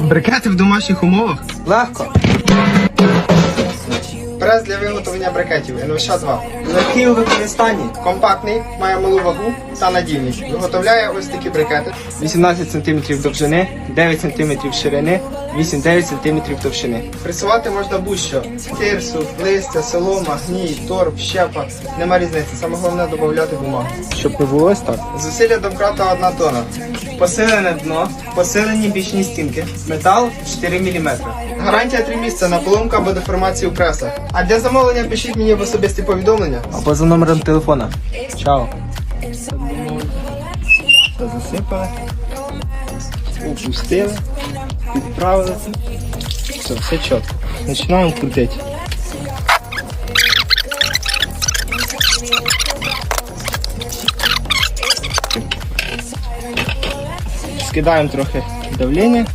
Брикети в домашніх умовах. Легко. Прес для виготовлення брикетів НВШ 2. Легкий у використанні. Компактний, має малу вагу та надійність. Виготовляє ось такі брикети. 18 см довжини, 9 см ширини, 8-9 см товщини. Пресувати можна будь-що. Тирсу, листя, солома, гній, торб, щепа. Нема різниці. Саме головне додати бумагу. Щоб не було ось так. Зусилля домкрата 1 тонна. Посилене дно, посилені бічні стінки, метал 4 мм. Гарантія 3 місяця на поломку або деформацію преса. А для замовлення пишіть мені в особисті повідомлення. Або за номером телефона. Чао. Засипали, опустили, відправили. Все, все чітко. Починаємо крутити. Скидаємо трохи давлення.